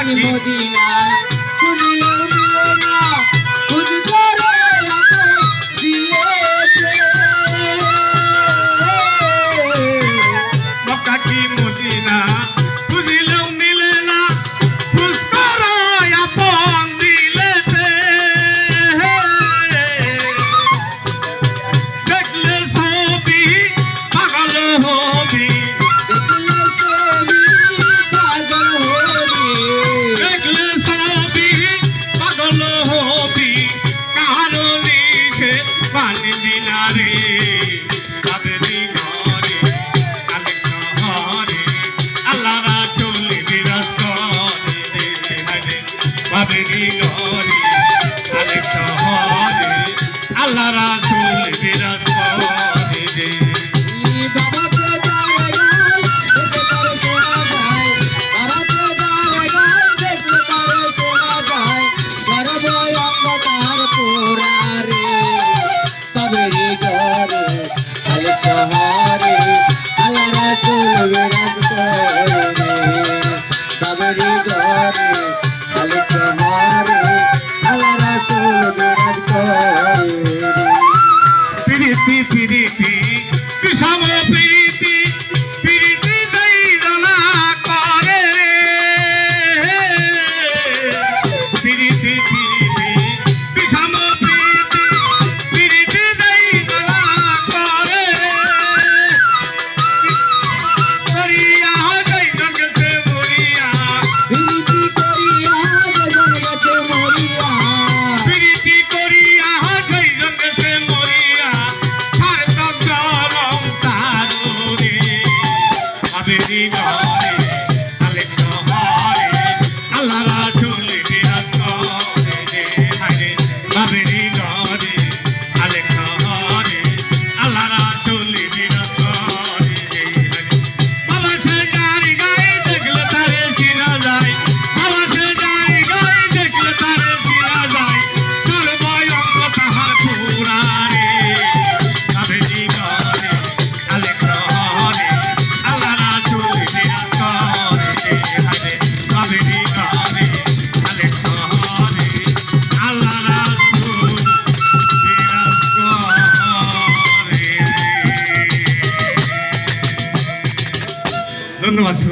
Medina Kaveri ঘরে আল্লাহ ಸಿರಿತಿ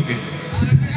Okay.